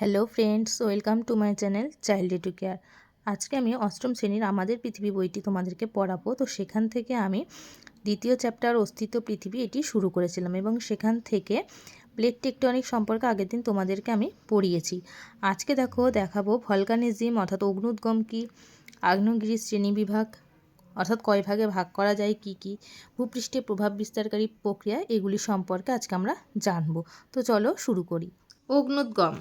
Hello friends welcome to my channel child to care আজকে আমি অষ্টম শ্রেণির আমাদের পৃথিবী বইটি তোমাদেরকে পড়াবো। তো সেখান থেকে আমি দ্বিতীয় চ্যাপ্টার অস্তিত্ব, পৃথিবী এটি শুরু করেছিলাম এবং সেখান থেকে প্লেট টেকটনিক সম্পর্কে আগের দিন তোমাদেরকে আমি পড়িয়েছি। আজকে দেখো, দেখাবো ভলকানিজম অর্থাৎ অগ্নুদ্গম কী আগ্নেয়গিরি শ্রেণীবিভাগ অর্থাৎ কয় ভাগে ভাগ করা যায়, কি কি ভূপৃষ্ঠে প্রভাব বিস্তারকারী প্রক্রিয়া, এগুলি সম্পর্কে আজকে আমরা জানব। তো চলো শুরু করি। অগ্নুদ্গম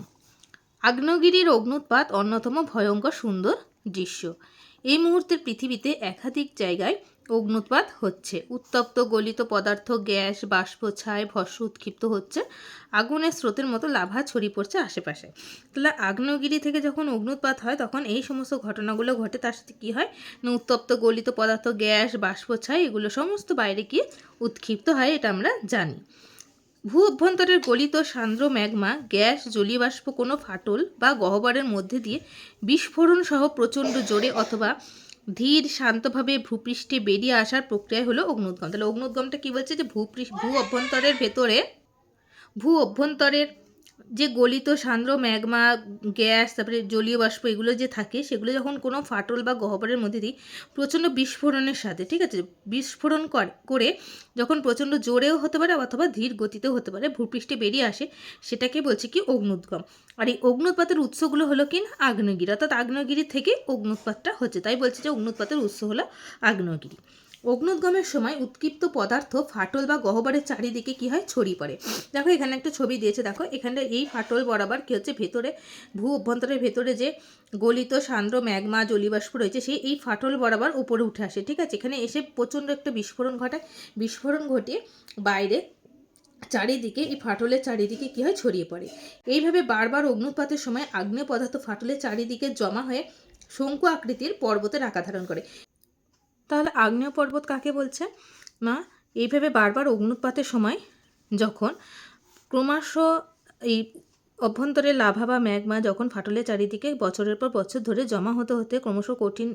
আগ্নেয়গিরির অগ্নুৎপাত অন্যতম ভয়ঙ্কর সুন্দর দৃশ্য। এই মুহূর্তে পৃথিবীতে একাধিক জায়গায় অগ্নুৎপাত হচ্ছে। উত্তপ্ত গলিত পদার্থ, গ্যাস, বাষ্প, ছাই, ভস্য উৎক্ষিপ্ত হচ্ছে। আগুনের স্রোতের মতো লাভা ছড়িয়ে পড়ছে আশেপাশে। তাহলে আগ্নেয়গিরি থেকে যখন অগ্নুৎপাত হয়, তখন এই সমস্ত ঘটনাগুলো ঘটে, তার সাথে কী হয়? না, উত্তপ্ত গলিত পদার্থ, গ্যাস, বাষ্প, ছাই, এগুলো সমস্ত বাইরে গিয়ে উৎক্ষিপ্ত হয়, এটা আমরা জানি। ভূ অভ্যন্তরের গলিত সান্দ্র ম্যাগমা, গ্যাস, জলীয়বাষ্প, কোনো ফাটল বা গহ্বরের মধ্যে দিয়ে বিস্ফোরণ সহ প্রচণ্ড জোরে অথবা ধীর শান্তভাবে ভূপৃষ্ঠে বেরিয়ে আসার প্রক্রিয়া হলো অগ্নুদ্গম। তাহলে অগ্নুদ্গমটা কী বলছে যে ভূপৃষ্ঠ ভূ অভ্যন্তরের ভেতরে ভূ অভ্যন্তরের যে গলিত সান্দ্র, ম্যাগমা, গ্যাস, তারপরে জলীয় বাষ্প এগুলো যে থাকে, সেগুলো যখন কোনো ফাটল বা গহ্বরের মধ্যে দিই, প্রচণ্ড বিস্ফোরণের সাথে, ঠিক আছে? বিস্ফোরণ করে যখন প্রচণ্ড জোরেও হতে পারে অথবা ধীর গতিতেও হতে পারে, ভূপৃষ্ঠে বেরিয়ে আসে, সেটাকে বলছে কি অগ্নুদ্গম। আর এই অগ্নুৎপাতের উৎসগুলো হলো কি না? আগ্নেয়গিরি। অর্থাৎ আগ্নেয়গিরি থেকে অগ্নুৎপাতটা হচ্ছে। তাই বলছে যে অগ্নুৎপাতের উৎস হলো আগ্নেয়গিরি। অগ্নুদ্গমের সময় উৎক্ষিপ্ত পদার্থ ফাটল বা গহ্বরের চারিদিকে কি হয়? ছড়িয়ে পড়ে। দেখো, এখানে একটা ছবি দিয়েছে। দেখো এখানে এই ফাটল বরাবর কী হচ্ছে? ভেতরে, ভূ অভ্যন্তরের ভেতরে যে গলিত সান্দ্র ম্যাগমা, জলীয়বাষ্প রয়েছে সেই এই ফাটল বরাবর উপরে উঠে আসে। ঠিক আছে? এখানে এসে প্রচণ্ড একটা বিস্ফোরণ ঘটায়। বিস্ফোরণ ঘটিয়ে বাইরে চারিদিকে, এই ফাটলের চারিদিকে কী হয়? ছড়িয়ে পড়ে। এইভাবে বারবার অগ্নুৎপাতের সময় আগ্নেয় পদার্থ ফাটলের চারিদিকে জমা হয়ে শঙ্কু আকৃতির পর্বতের আকার ধারণ করে। তাহলে আগ্নেয় পর্বত কাকে বলছে? না এইভাবে বারবার অগ্নুৎপাতের সময় যখন ক্রমশ এই অভ্যন্তরে লাভা বা ম্যাগমা যখন ফাটলের চারিদিকে বছরের পর বছর ধরে জমা হতে হতে ক্রমশ কঠিন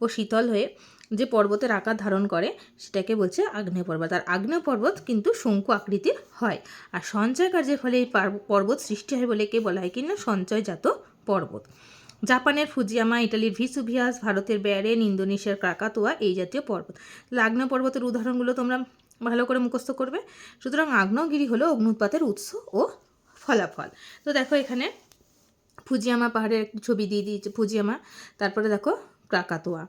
ও শীতল হয়ে যে পর্বতের আকার ধারণ করে, সেটাকে বলছে আগ্নেয় পর্বত। আর আগ্নেয় পর্বত কিন্তু শঙ্কু আকৃতির হয়। আর সঞ্চয় কার্যের ফলে এই পর্বত সৃষ্টি হয় বলে কে বলা হয় কিনা? সঞ্চয়জাত পর্বত। জাপানের ফুজিয়ামা, ইটালির ভিসুভিয়াস, ভারতের ব্যারেন, ইন্দোনেশিয়ার কাকাতোয়া এই জাতীয় পর্বত। লাগ্ন পর্বতের উদাহরণগুলো তোমরা ভালো করে মুখস্থ করবে। সুতরাং আগ্নেয়গিরি হলো অগ্নুৎপাতের উৎস ও ফলাফল। তো দেখো এখানে ফুজিয়ামা পাহাড়ের ছবি দিয়ে দিয়েছে, ফুজিয়ামা। তারপরে দেখো কাকাতোয়া।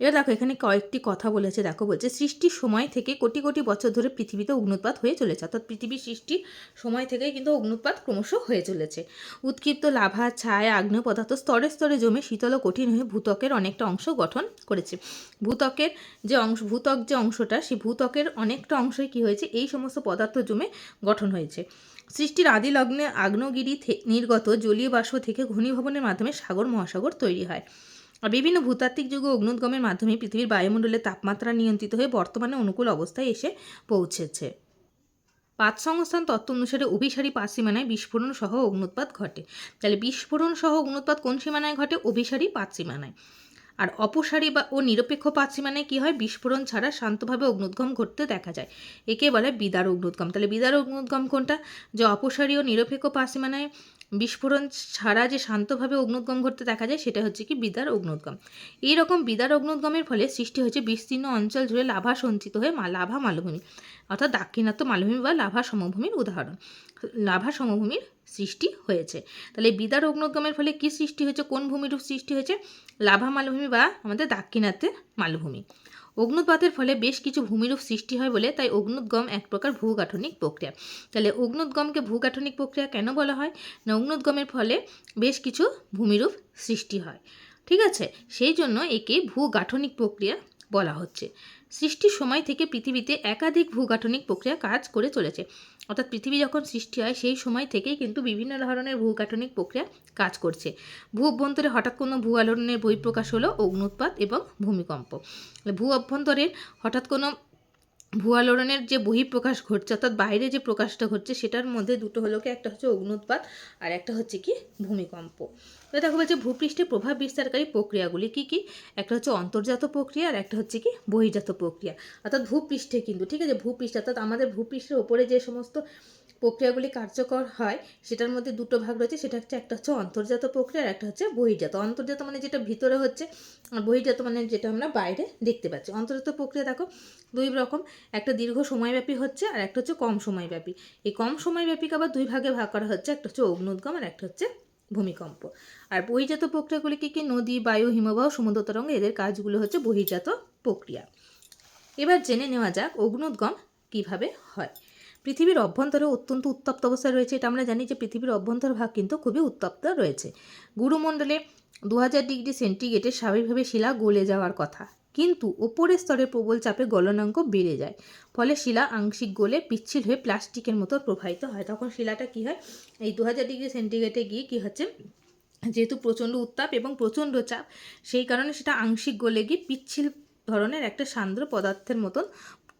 এবার দেখো, এখানে কয়েকটি কথা বলেছে। দেখো, বলছে সৃষ্টির সময় থেকে কোটি কোটি বছর ধরে পৃথিবীতে অগ্নুৎপাত হয়ে চলেছে। অর্থাৎ পৃথিবীর সৃষ্টির সময় থেকেই কিন্তু অগ্নুৎপাত ক্রমশ হয়ে চলেছে। উৎক্ষিপ্ত লাভা ছায়া আগ্নেয় পদার্থ স্তরে স্তরে জমে শীতল ও কঠিন হয়ে ভূতকের অনেকটা অংশ গঠন করেছে। ভূতকের যে অংশ ভূতক যে অংশটা, সেই ভূতকের অনেকটা অংশই কী হয়েছে? এই সমস্ত পদার্থ জমে গঠন হয়েছে। সৃষ্টির আদি লগ্নে আগ্নেয়গিরি নির্গত জলীয় বাষ্প থেকে ঘনীভবনের মাধ্যমে সাগর, মহাসাগর তৈরি হয়। বিভিন্ন ভূতাত্ত্বিক যুগে অগ্নুদ্গমের মাধ্যমে পৃথিবীর বায়ুমণ্ডলের তাপমাত্রা নিয়ন্ত্রিত হয়ে বর্তমানে অনুকূল অবস্থায় এসে পৌঁছেছে। পাঁচ সংস্থান তত্ত্ব অনুসারে অভিসারী পাঁচ সীমানায় বিস্ফোরণ সহ অগ্নুৎপাত ঘটে। তাহলে বিস্ফোরণ সহ অগ্নুৎপাত কোন সীমানায় ঘটে? অভিসারী পাঁচ সীমানায়। আর অপসারী বা ও নিরপেক্ষ পাঁচ মানে কী হয়? বিস্ফোরণ ছাড়া শান্তভাবে অগ্নুদ্গম ঘটতে দেখা যায়। একে বলে বিদার অগ্নুদ্গম। তাহলে বিদার অগ্নুদ্গম কোনটা? যে অপসারী ও নিরপেক্ষ পাঁচ মানে বিস্ফোরণ ছাড়া যে শান্তভাবে অগ্নুদ্গম ঘটতে দেখা যায়, সেটা হচ্ছে কি বিদার অগ্নুদ্গম। এই রকম বিদার অগ্নুদ্গমের ফলে সৃষ্টি হয়েছে বিস্তীর্ণ অঞ্চল জুড়ে লাভা সঞ্চিত হয়ে মা লাভা মালভূমি। অর্থাৎ দাক্ষিণাত্য মালভূমি বা লাভা সমভূমির উদাহরণ। লাভা সমভূমির সৃষ্টি হয়েছে। তাহলে বিদার অগ্নুদ্গমের ফলে কি সৃষ্টি হয়েছে? কোন ভূমিরূপ সৃষ্টি হয়েছে? লাভা মালভূমি বা আমাদের দাক্ষিণাত্যের মালভূমি। অগ্নুৎপাতের ফলে বেশ কিছু ভূমিরূপ সৃষ্টি হয় বলে তাই অগ্নুদ্গম এক প্রকার ভূগাঠনিক প্রক্রিয়া। তাহলে অগ্নুদ্গমকে ভূগাঠনিক প্রক্রিয়া কেন বলা হয়? না অগ্নুদ্গমের ফলে বেশ কিছু ভূমিরূপ সৃষ্টি হয়। ঠিক আছে? সেই জন্য একে ভূগাঠনিক প্রক্রিয়া বলা হচ্ছে। সৃষ্টির সময় থেকে পৃথিবীতে একাধিক ভূগাঠনিক প্রক্রিয়া কাজ করে চলেছে। অর্থাৎ পৃথিবী যখন সৃষ্টি হয়, সেই সময় থেকেই কিন্তু বিভিন্ন ধরনের ভূগাঠনিক প্রক্রিয়া কাজ করছে। ভূ অভ্যন্তরে হঠাৎ কোনো ভূ আলোড়নের বহিঃপ্রকাশ হলো অগ্নুৎপাত এবং ভূমিকম্প। ভূ অভ্যন্তরের হঠাৎ কোনো ভূ লড়নের যে বহিঃপ্রকাশ ঘটছে, অর্থাৎ বাইরে যে প্রকাশটা ঘটছে, সেটার মধ্যে দুটো হলো কি, একটা হচ্ছে অগ্নুৎপাত আর একটা হচ্ছে কি, ভূমিকম্প। তো দেখো বলছে, ভূপৃষ্ঠে প্রভাব বিস্তারকারী প্রক্রিয়াগুলি কি কি? একটা হচ্ছে অন্তর্জাত প্রক্রিয়া আর একটা হচ্ছে কি, বহির্জাত প্রক্রিয়া। অর্থাৎ ভূপৃষ্ঠে কিন্তু, ঠিক আছে? ভূপৃষ্ঠে, অর্থাৎ আমাদের ভূপৃষ্ঠের ওপরে যে সমস্ত প্রক্রিয়াগুলি কার্যকর হয়, সেটার মধ্যে দুটো ভাগ রয়েছে, সেটা হচ্ছে একটা হচ্ছে অন্তর্জাত প্রক্রিয়া আর একটা হচ্ছে বহির্জাত। অন্তর্জাত মানে যেটা ভিতরে হচ্ছে, আর বহির্জাত মানে যেটা আমরা বাইরে দেখতে পাচ্ছি। অন্তর্জাত প্রক্রিয়া দেখো, দুই রকম, একটা দীর্ঘ সময়ব্যাপী হচ্ছে আর একটা হচ্ছে কম সময়ব্যাপী। এই কম সময়ব্যাপীকে আবার দুই ভাগে ভাগ করা হচ্ছে, একটা হচ্ছে অগ্নুদ্গম আর একটা হচ্ছে ভূমিকম্প। আর বহির্জাত প্রক্রিয়াগুলি কি কি, নদী, বায়ু, হিমবাহ, সমুদ্র, তরঙ্গ, এদের কাজগুলো হচ্ছে বহির্জাত প্রক্রিয়া। এবার জেনে নেওয়া যাক অগ্নুদ্গম কীভাবে হয়। পৃথিবীর অভ্যন্তরে অত্যন্ত উত্তপ্ত অবস্থায় রয়েছে। এটা আমরা জানি যে পৃথিবীর অভ্যন্তর ভাগ কিন্তু খুবই উত্তপ্ত রয়েছে। গুরুমণ্ডলে দু হাজার ডিগ্রি সেন্টিগ্রেডে স্বাভাবিকভাবে শিলা গলে যাওয়ার কথা। কিন্তু ওপরের স্তরে প্রবল চাপে গলনাঙ্ক বেড়ে যায়। ফলে শিলা আংশিক গলে পিচ্ছিল হয়ে প্লাস্টিকের মতো প্রবাহিত হয়। তখন শিলাটা কি হয়? এই দু হাজার ডিগ্রি সেন্টিগ্রেডে গিয়ে কী হচ্ছে? যেহেতু প্রচণ্ড উত্তাপ এবং প্রচণ্ড চাপ, সেই কারণে সেটা আংশিক গলে গিয়ে পিচ্ছিল ধরনের একটা সান্দ্র পদার্থের মতন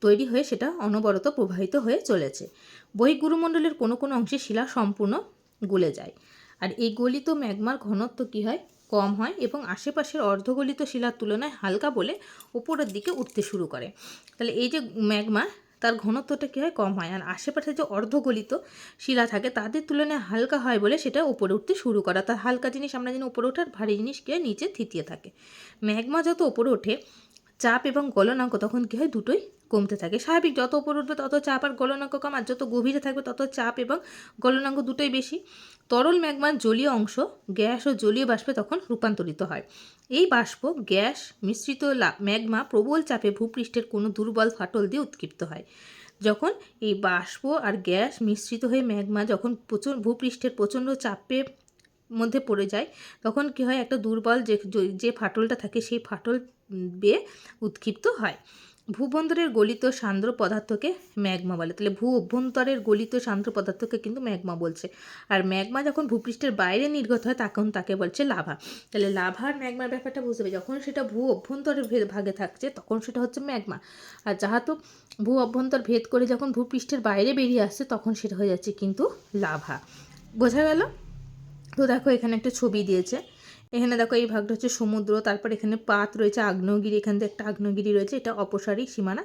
তৈরি হয়ে সেটা অনবরত প্রবাহিত হয়ে চলেছে। বহিগুরুমণ্ডলের কোনো কোনো অংশে শিলা সম্পূর্ণ গলে যায়। আর এই গলিত ম্যাগমার ঘনত্ব কী হয়? কম হয় এবং আশেপাশের অর্ধগলিত শিলার তুলনায় হালকা বলে উপরের দিকে উঠতে শুরু করে। তাহলে এই যে ম্যাগমা, তার ঘনত্বটা কী হয়? কম হয়। আর আশেপাশে যে অর্ধগলিত শিলা থাকে, তাদের তুলনায় হালকা হয় বলে সেটা উপরে উঠতে শুরু করা। তার হালকা জিনিস আমরা যেন উপরে ওঠার, ভারী জিনিস কী হয়? নিচে থিতিয়ে থাকে। ম্যাগমা যত উপরে ওঠে চাপ এবং গলনাঙ্ক তখন কী হয়? দুটোই কমতে থাকে। স্বাভাবিক যত উপরে উঠবে তত চাপ আর গলনাঙ্ক কম আর যত গভীরে থাকবে তত চাপ এবং গলনাঙ্ক দুটোই বেশি। তরল ম্যাগমার জলীয় অংশ গ্যাস ও জলীয় বাষ্পে তখন রূপান্তরিত হয়। এই বাষ্প, গ্যাস, মিশ্রিত ম্যাগমা প্রবল চাপে ভূপৃষ্ঠের কোনো দুর্বল ফাটল দিয়ে উৎক্ষিপ্ত হয়। যখন এই বাষ্প আর গ্যাস মিশ্রিত হয়ে ম্যাগমা যখন প্রচুর ভূপৃষ্ঠের প্রচণ্ড চাপে মধ্যে পড়ে যায়, তখন কি হয়? একটা দুর্বল যে যে ফাটলটা থাকে সেই ফাটল বেয়ে উৎক্ষিপ্ত হয়। ভূবন্দরের গলিত সান্দ্র পদার্থকে ম্যাগমা বলে। তাহলে ভূ অভ্যন্তরের গলিত সান্দ্র পদার্থকে কিন্তু ম্যাগমা বলছে। আর ম্যাগমা যখন ভূপৃষ্ঠের বাইরে নির্গত হয়, তখন তাকে বলছে লাভা। তাহলে লাভার ম্যাগমার ব্যাপারটা বুঝতে হবে। যখন সেটা ভূ অভ্যন্তরের ভেদ ভাগে থাকছে, তখন সেটা হচ্ছে ম্যাগমা। আর যাহাতো ভূ অভ্যন্তর ভেদ করে যখন ভূপৃষ্ঠের বাইরে বেরিয়ে আসছে, তখন সেটা হয়ে যাচ্ছে কিন্তু লাভা। বোঝা গেল? তো দেখো এখানে একটা ছবি দিয়েছে। এখানে দেখো এই ভাগটা হচ্ছে সমুদ্র, তারপর এখানে পাত রয়েছে, আগ্নেয়গিরি, এখান থেকে একটা আগ্নেয়গিরি রয়েছে, এটা অপসারিক সীমানা।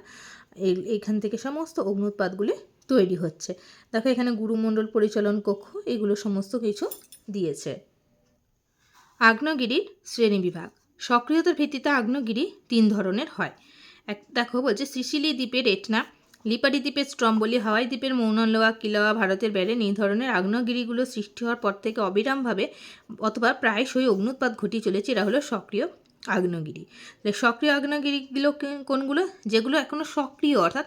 এইখান থেকে সমস্ত অগ্নুৎপাতগুলি তৈরি হচ্ছে। দেখো এখানে গুরুমণ্ডল পরিচালন কক্ষ, এগুলো সমস্ত কিছু দিয়েছে। আগ্নেয়গিরির শ্রেণীবিভাগ সক্রিয়তার ভিত্তিতে আগ্নেয়গিরি তিন ধরনের হয়। এক, দেখো বলছে সিসিলি দ্বীপের এটনা লিপারি দ্বীপের স্ট্রম্বলি হাওয়াই দ্বীপের মৌনলোয়া, কিলাওয়া ভারতের বেড়ে এই ধরনের আগ্নেয়গিরিগুলো সৃষ্টি হওয়ার পর থেকে অবিরামভাবে অথবা প্রায়শই অগ্নুৎপাত ঘটিয়ে চলেছে। এরা হলো সক্রিয় আগ্নেয়গিরি। সক্রিয় আগ্নেয়গিরিগুলো কোনগুলো? যেগুলো এখনও সক্রিয়, অর্থাৎ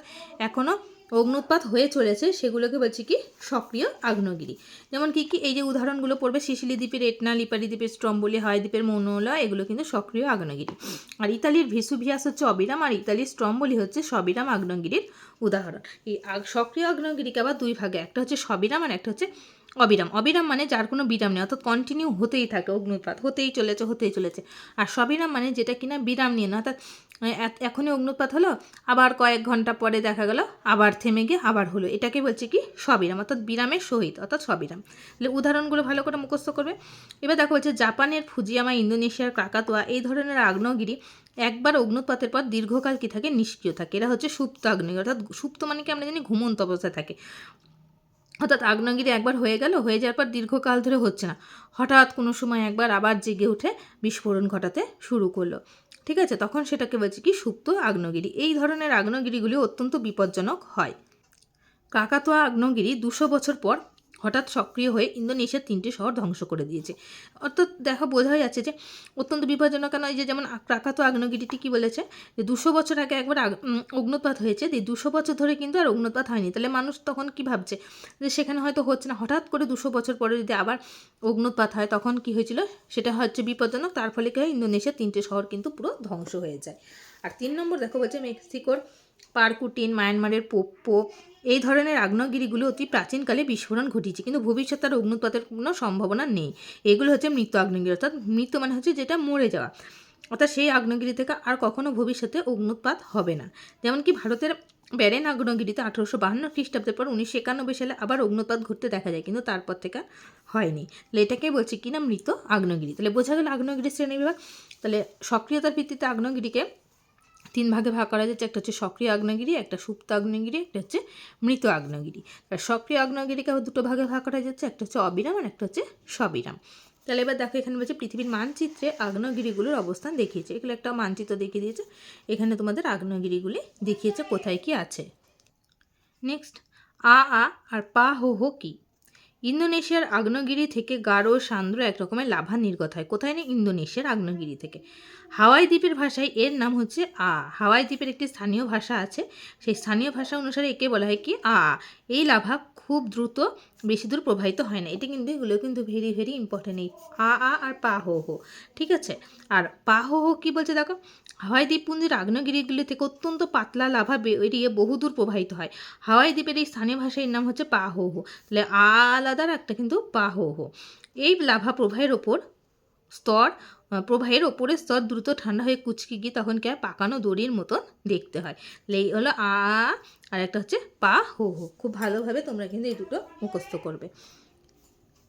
এখনও অগ্নুৎপাত হয়ে চলেছে, সেগুলোকে বলছি কি, সক্রিয় আগ্নগিরি যেমন কি কি, এই যে উদাহরণগুলো পড়বে শিশিলি দ্বীপের এটনা লিপারি দ্বীপের স্ট্রম্বলি হয় দ্বীপের মৌনলা, এগুলো কিন্তু সক্রিয় আগ্নগিরি আর ইতালির ভিসুভিয়াস হচ্ছে অবিরাম, আর ইতালির স্ট্রম্বলি হচ্ছে সবিরাম আগ্নগিরির উদাহরণ। এই সক্রিয় আগ্নেয়গিরিকে আবার দুই ভাগে, একটা হচ্ছে সবিরাম আর একটা হচ্ছে অবিরাম অবিরাম মানে যার কোনো বিরাম নেই, অর্থাৎ কন্টিনিউ হতেই থাকে অগ্নুৎপাত হতেই চলেছে হতেই চলেছে। আর সবিরাম মানে যেটা কিনা বিরাম নিয়ে না, অর্থাৎ এখনই অগ্নুৎপাত হলো, আবার কয়েক ঘণ্টা পরে দেখা গেল, আবার থেমে গিয়ে আবার হলো। এটাকে বলছে কি? সবিরাম, অর্থাৎ বিরামের সহিত, অর্থাৎ সবিরাম। তাহলে উদাহরণগুলো ভালো করে মুখস্থ করবে। এবার দেখা হচ্ছে জাপানের ফুজিয়ামা, ইন্দোনেশিয়ার কাকাতোয়া, এই ধরনের আগ্নেয়গিরি একবার অগ্নুৎপাতের পর দীর্ঘকাল কি থাকে? নিষ্ক্রিয় থাকে। এরা হচ্ছে সুপ্ত আগ্নেয় অর্থাৎ সুপ্ত মানে কি আমরা জানি, ঘুমন্ত অবস্থায় থাকে। অর্থাৎ আগ্নেয়গিরি একবার হয়ে গেল, হয়ে যাওয়ার পর দীর্ঘকাল ধরে হচ্ছে না। হঠাৎ কোনো সময় একবার আবার জেগে উঠে বিস্ফোরণ ঘটাতে শুরু করল। ঠিক আছে? তখন সেটাকে বলছে কি? সুপ্ত আগ্নেয়গিরি। এই ধরনের আগ্নেয়গিরিগুলি অত্যন্ত বিপজ্জনক হয়। কাকাতোয়া আগ্নেয়গিরি দুশো বছর পর হঠাৎ সক্রিয় হয়ে ইন্দোনেশিয়ার তিনটি শহর ধ্বংস করে দিয়েছে। অর্থাৎ দেখা বোঝাই যাচ্ছে যে অত্যন্ত বিপজ্জনক কেন এই যে যেমন প্রাকাত আগ্নেয়গিরিটি কী বলেছে? যে দুশো বছর আগে একবার অগ্নুৎপাত হয়েছে, যে দুশো বছর ধরে কিন্তু আর অগ্নুৎপাত হয়নি। তাহলে মানুষ তখন কি ভাবছে? যে সেখানে হয়তো হচ্ছে না। হঠাৎ করে দুশো বছর পরে যদি আবার অগ্নুৎপাত হয়, তখন কি হয়েছিল? সেটা হচ্ছে বিপজ্জনক। তার ফলে কী হয়? ইন্দোনেশিয়ার তিনটে শহর কিন্তু পুরো ধ্বংস হয়ে যায়। আর তিন নম্বর দেখো বলছে মেক্সিকোর পারকুটিন, মায়ানমারের পোপ পোপ এই ধরনের আগ্নেয়গিরিগুলো অতি প্রাচীনকালে বিস্ফোরণ ঘটিয়েছে, কিন্তু ভবিষ্যৎ তার অগ্নুৎপাতের কোনো সম্ভাবনা নেই। এগুলো হচ্ছে মৃত আগ্নেয়গিরি, অর্থাৎ মৃত মানে হচ্ছে যেটা মরে যাওয়া। অর্থাৎ সেই আগ্নেয়গিরি থেকে আর কখনো ভবিষ্যতে অগ্নুৎপাত হবে না। যেমন কি ভারতের ব্যারেন আগ্নেয়গিরিতে আঠারোশো বাহান্ন খ্রিস্টাব্দের পর উনিশশো একানব্বই সালে আবার অগ্নুৎপাত ঘটতে দেখা যায়, কিন্তু তারপর থেকে হয়নি। তাহলে এটাকে বলছি কিনা মৃত আগ্নেয়গিরি। তাহলে বোঝা গেল আগ্নেয়গিরি শ্রেণি বিভাগ তাহলে সক্রিয়তার ভিত্তিতে আগ্নেয়গিরিকে তিন ভাগে ভাগ করা যাচ্ছে, একটা হচ্ছে সক্রিয় আগ্নেয়গিরি, একটা সুপ্ত আগ্নেয়গিরি, একটা হচ্ছে মৃত আগ্নেয়গিরি। আর সক্রিয় আগ্নেয়গিরিকে দুটো ভাগে ভাগ করা যাচ্ছে, একটা হচ্ছে অবিরাম আর একটা হচ্ছে সবিরাম। তাহলে এবার দেখো, এখানে বলছে পৃথিবীর মানচিত্রে আগ্নেয়গিরিগুলোর অবস্থান দেখিয়েছে। এগুলো একটা মানচিত্র দেখিয়ে দিয়েছে। এখানে তোমাদের আগ্নেয়গিরিগুলি দেখিয়েছে কোথায় কি আছে। নেক্সট আ আ আর পা, হো হো, কি? ইন্দোনেশিয়ার আগ্নেয়গিরি থেকে গাঢ় সান্দ্র এক রকমের লাভা নির্গত হয়। কোথায় না? ইন্দোনেশিয়ার আগ্নেয়গিরি থেকে। হাওয়াই দ্বীপের ভাষায় এর নাম হচ্ছে আ। হাওয়াই দ্বীপের একটি স্থানীয় ভাষা আছে। সেই স্থানীয় ভাষা অনুসারে একে বলা হয় কি? আ। এই লাভা খুব দ্রুত বেশি দূর প্রবাহিত হয় না। এটা কিন্তু এগুলো কিন্তু ভেরি ভেরি ইম্পর্টেন্ট এই আ আ আর পা, হো হো। ঠিক আছে? আর পা, হো হো কী বলছে দেখো? হাওয়াই দ্বীপপুঞ্জের আগ্নেয়গিরিগুলি থেকে অত্যন্ত পাতলা লাভা বেরিয়ে বহুদূর প্রবাহিত হয়। হাওয়াই দ্বীপের এই স্থানীয় ভাষার নাম হচ্ছে পা, হো হো। তাহলে আ আলাদার একটা কিন্তু পা, হো হো। এই লাভা প্রবাহের ওপর স্তর প্রবাহের ওপরের স্তর দ্রুত ঠান্ডা হয়ে কুচকে গিয়ে তখন কি পাকানো দড়ির মতন দেখতে হয়। এই হলো আ, আর একটা হচ্ছে পা, হো হো। খুব ভালোভাবে তোমরা কিন্তু এই দুটো মুখস্থ করবে।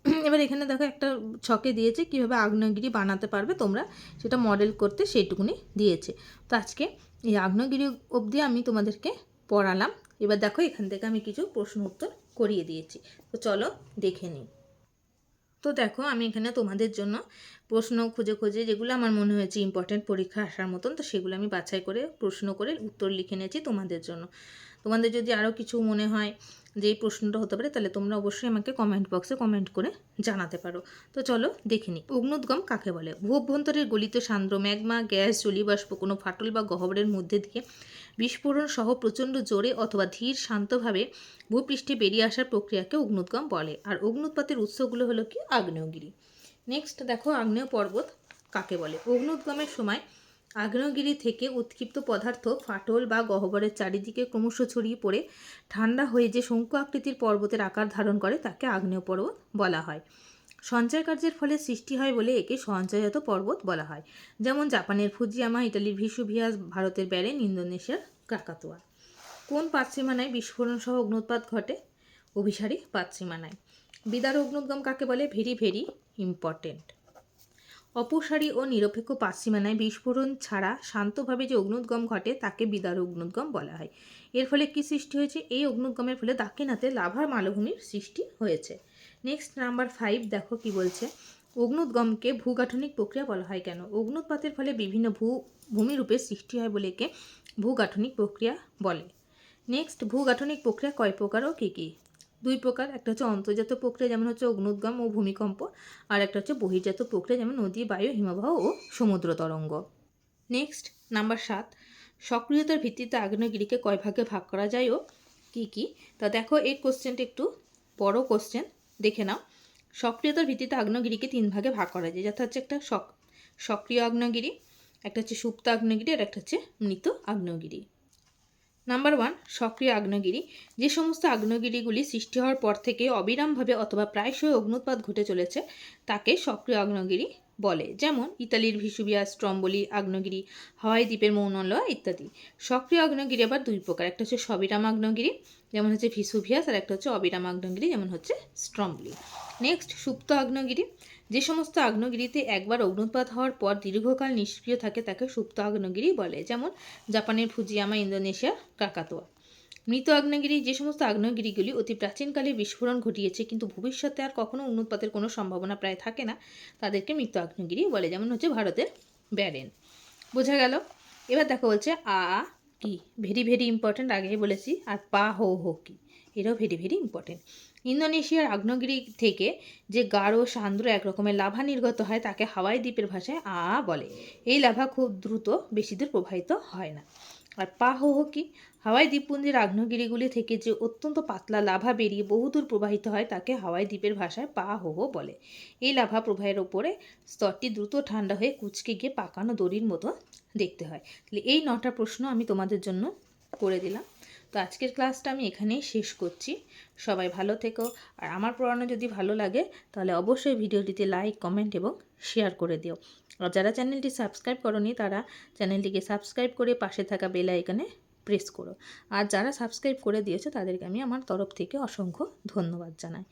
এবার এখানে দেখো একটা ছকে দিয়েছে, কীভাবে আগ্নেয়গিরি বানাতে পারবে তোমরা সেটা মডেল করতে সেইটুকুনি দিয়েছে। তো আজকে এই আগ্নেয়গিরি অবধি আমি তোমাদেরকে পড়ালাম। এবার দেখো এখান থেকে আমি কিছু প্রশ্ন উত্তর করিয়ে দিয়েছি। তো চলো দেখে নিই। তো দেখো, আমি এখানে তোমাদের জন্য প্রশ্ন খুঁজে খুঁজে যেগুলো আমার মনে হয়েছে ইম্পর্টেন্ট পরীক্ষা আসার মতন, তো সেগুলো আমি বাছাই করে, প্রশ্ন করে উত্তর লিখে নিয়েছি তোমাদের জন্য। তোমাদের যদি আরও কিছু মনে হয় যে প্রশ্নটা হতে পারে, তাহলে তোমরা অবশ্যই আমাকে কমেন্ট বক্সে কমেন্ট করে জানাতে পারো। তো চলো দেখে নিই। অগ্নুদ্গম কাকে বলে? ভূ অভ্যন্তরের গলিত সান্দ্র, ম্যাগমা, গ্যাস জলীয়বাষ্প কোনো ফাটল বা গহ্বরের মধ্যে দিয়ে বিস্ফোরণ সহ প্রচণ্ড জোরে অথবা ধীর শান্তভাবে ভূপৃষ্ঠে বেরিয়ে আসার প্রক্রিয়াকে অগ্নুদ্গম বলে। আর অগ্নুৎপাতের উৎসগুলো হলো কি? আগ্নেয়গিরি। নেক্সট দেখো আগ্নেয় পর্বত কাকে বলে? অগ্নুদ্গমের সময় আগ্নেয়গিরি থেকে উৎক্ষিপ্ত পদার্থ, ফাটল বা গহ্বরের চারিদিকে ক্রমশ ছড়িয়ে পড়ে। ঠান্ডা হয়ে যে শঙ্কু আকৃতির পর্বতের আকার ধারণ করে, তাকে আগ্নেয় পর্বত বলা হয়। সঞ্চয় কার্যের ফলে সৃষ্টি হয় বলে একে সঞ্চয়জাত পর্বত বলা হয়। যেমন জাপানের ফুজিয়ামা, ইটালির ভিসুভিয়াস, ভারতের ব্যারেন, ইন্দোনেশিয়ার ক্রাকাতোয়া। কোন পাতসীমানায় বিস্ফোরণ সহ অগ্নুৎপাত ঘটে? অভিসারী পাতসীমানায় বিদার অগ্নুদ্গম কাকে বলে? Very very important. অপসারী ও নিরপেক্ষ পাশ্চিমানায় বিস্ফোরণ ছাড়া শান্তভাবে যে অগ্নুদ্গম ঘটে, তাকে বিদার অগ্নুদ্গম বলা হয়। এর ফলে কি সৃষ্টি হয়েছে? এই অগ্নুদ্গমের ফলে দাক্ষিণাতে লাভার মালভূমির সৃষ্টি হয়েছে। নেক্সট নাম্বার ফাইভ দেখো কি বলছে। অগ্নুদ্গমকে ভূগাঠনিক প্রক্রিয়া বলা হয় কেন? অগ্নুৎপাতের ফলে বিভিন্ন ভূ ভূমিরূপের সৃষ্টি হয় বলে একে ভূগাঠনিক প্রক্রিয়া বলে। নেক্সট ভূগাঠনিক প্রক্রিয়া কয় প্রকার ও কী কী? দুই প্রকার, একটা হচ্ছে অন্তর্জাত প্রক্রিয়া, যেমন হচ্ছে অগ্নুদ্গম ও ভূমিকম্প, আর একটা হচ্ছে বহির্জাত প্রক্রিয়া, যেমন নদী, বায়ু, হিমবাহ ও সমুদ্র তরঙ্গ। নেক্সট নাম্বার সাত, সক্রিয়তার ভিত্তিতে আগ্নেয়গিরিকে কয় ভাগে ভাগ করা যায় ও কী কী? তা দেখো এই কোশ্চেনটা একটু বড় কোশ্চেন দেখে নাও। সক্রিয়তার ভিত্তিতে আগ্নেয়গিরিকে তিন ভাগে ভাগ করা যায় যথা হচ্ছে একটা সক- সক্রিয় আগ্নেয়গিরি, একটা হচ্ছে সুপ্ত আগ্নেয়গিরি, আর একটা হচ্ছে মৃত আগ্নেয়গিরি। নাম্বার ওয়ান সক্রিয় আগ্নেয়গিরি। যে সমস্ত আগ্নেয়গিরিগুলি সৃষ্টি হওয়ার পর থেকে অবিরামভাবে অথবা প্রায়শই অগ্নুৎপাত ঘটে চলেছে, তাকে সক্রিয় আগ্নেয়গিরি বলে। যেমন ইতালির ভিসুভিয়াস স্ট্রম্বলি আগ্নেয়গিরি, হাওয়াই দ্বীপের মৌনলয়া ইত্যাদি। সক্রিয় আগ্নেয়গিরি আবার দুই প্রকার। একটা হচ্ছে সবিরাম আগ্নেয়গিরি, যেমন হচ্ছে ভিসুভিয়াস, আর একটা হচ্ছে অবিরাম আগ্নেয়গিরি, যেমন হচ্ছে স্ট্রম্বলি। নেক্সট সুপ্ত আগ্নেয়গিরি। যে সমস্ত আগ্নেয়গিরিতে একবার অগ্নুৎপাত হওয়ার পর দীর্ঘকাল নিষ্ক্রিয় থাকে তাকে সুপ্ত আগ্নেয়গিরি বলে, যেমন জাপানের ফুজিয়ামা, ইন্দোনেশিয়া, কাকাতোয়া। মৃত আগ্নেয়গিরি, যে সমস্ত আগ্নেয়গিরিগুলি অতি প্রাচীনকালে বিস্ফোরণ ঘটিয়েছে, কিন্তু ভবিষ্যতে আর কখনো অগ্নুৎপাতের কোনো সম্ভাবনা প্রায় থাকে না, তাদেরকে মৃত আগ্নেয়গিরি বলে, যেমন হচ্ছে ভারতের ব্যারেন। বোঝা গেল? এবার দেখো বলছে আ কি ভেরি ভেরি ইম্পর্ট্যান্ট আগেই বলেছি, আর পা, হো হো, কি এটাও ভেরি ভেরি ইম্পর্ট্যান্ট ইন্দোনেশিয়ার আগ্নেয়গিরি থেকে যে গাঢ়, সান্দ্র এক রকমের লাভা নির্গত হয়, তাকে হাওয়াই দ্বীপের ভাষায় আ বলে। এই লাভা খুব দ্রুত বেশি দূর প্রবাহিত হয় না। আর পা হো হো কি? হাওয়াই দ্বীপপুঞ্জের আগ্নেয়গিরিগুলি থেকে যে অত্যন্ত পাতলা লাভা বেরিয়ে বহুদূর প্রবাহিত হয়, তাকে হাওয়াই দ্বীপের ভাষায় পা হো হো বলে। এই লাভা প্রবাহের ওপরে স্তরটি দ্রুত ঠান্ডা হয়ে কুচকে গিয়ে পাকানো দড়ির মতো দেখতে হয়। তাহলে এই নটা প্রশ্ন আমি তোমাদের জন্য করে দিলাম। তো আজকের ক্লাসটা আমি এখানেই শেষ করছি। সবাই ভালো থেকো। আর আমার পড়ানো যদি ভালো লাগে, তাহলে অবশ্যই ভিডিওটিতে লাইক, কমেন্ট এবং শেয়ার করে দিও। আর যারা চ্যানেলটি সাবস্ক্রাইব করনি, তারা চ্যানেলটিকে সাবস্ক্রাইব করে পাশে থাকা বেল আইকনে প্রেস করো। আর যারা সাবস্ক্রাইব করে দিয়েছে, তাদেরকে আমি আমার তরফ থেকে অসংখ্য ধন্যবাদ জানাই।